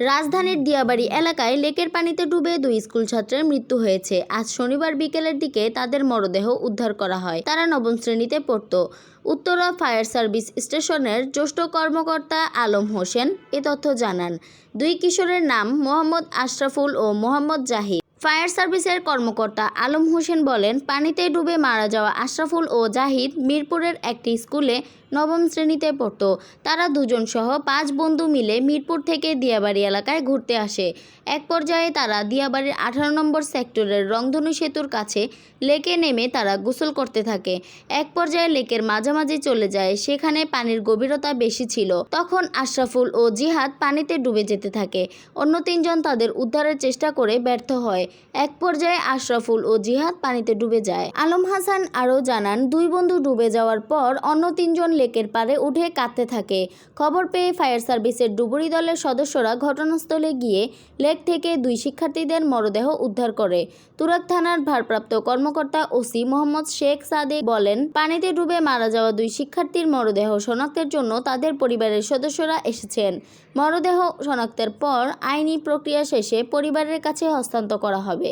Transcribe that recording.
রাজধানীর দিয়াবাড়ি এলাকায় লেকের পানিতে ডুবে দুই স্কুল ছাত্রের মৃত্যু হয়েছে। আজ শনিবার বিকেলের দিকে তাদের মরদেহ উদ্ধার করা হয়। তারা নবম শ্রেণীতে পড়তো। উত্তরা ফায়ার সার্ভিস স্টেশনের জ্যেষ্ঠ কর্মকর্তা আলম হোসেন এ তথ্য জানান। দুই কিশোরের নাম মোহাম্মদ আশরাফুল ও মোহাম্মদ জাহিদ। ফায়ার সার্ভিসের কর্মকর্তা আলম হোসেন বলেন, পানিতে ডুবে মারা যাওয়া আশরাফুল ও জাহিদ মিরপুরের একটি স্কুলে নবম শ্রেণীতে পড়তো। তারা দুজন সহ পাঁচ বন্ধু মিলে মিরপুর থেকে দিয়াবাড়ি এলাকায় ঘুরতে আসে। এক পর্যায়ে তারা দিয়াবাড়ির আঠারো নম্বর সেক্টরের রংধনু সেতুর কাছে লেকে নেমে তারা গোসল করতে থাকে। এক পর্যায়ে লেকের মাঝামাঝি চলে যায়, সেখানে পানির গভীরতা বেশি ছিল। তখন আশরাফুল ও জিহাদ পানিতে ডুবে যেতে থাকে। অন্য তিনজন তাদের উদ্ধারের চেষ্টা করে ব্যর্থ হয়। এক পর্যায়ে আশরাফুল ও জিহাদ পানিতে ডুবে যায়। আলম হাসান আরও জানান, দুই বন্ধু ডুবে যাওয়ার পর অন্য তিনজন লেকের পারে উঠে কাঁদতে থাকে। খবর পেয়ে ফায়ার সার্ভিসের ডুবুরি দলের সদস্যরা ঘটনাস্থলে গিয়ে লেক থেকে দুই শিক্ষার্থীদের মরদেহ উদ্ধার করে। তুরাক থানার ভারপ্রাপ্ত কর্মকর্তা ওসি মোহাম্মদ শেখ সাদেক বলেন, পানিতে ডুবে মারা যাওয়া দুই শিক্ষার্থীর মরদেহ শনাক্তের জন্য তাদের পরিবারের সদস্যরা এসেছেন। মরদেহ শনাক্তের পর আইনি প্রক্রিয়া শেষে পরিবারের কাছে হস্তান্তর করা হবে।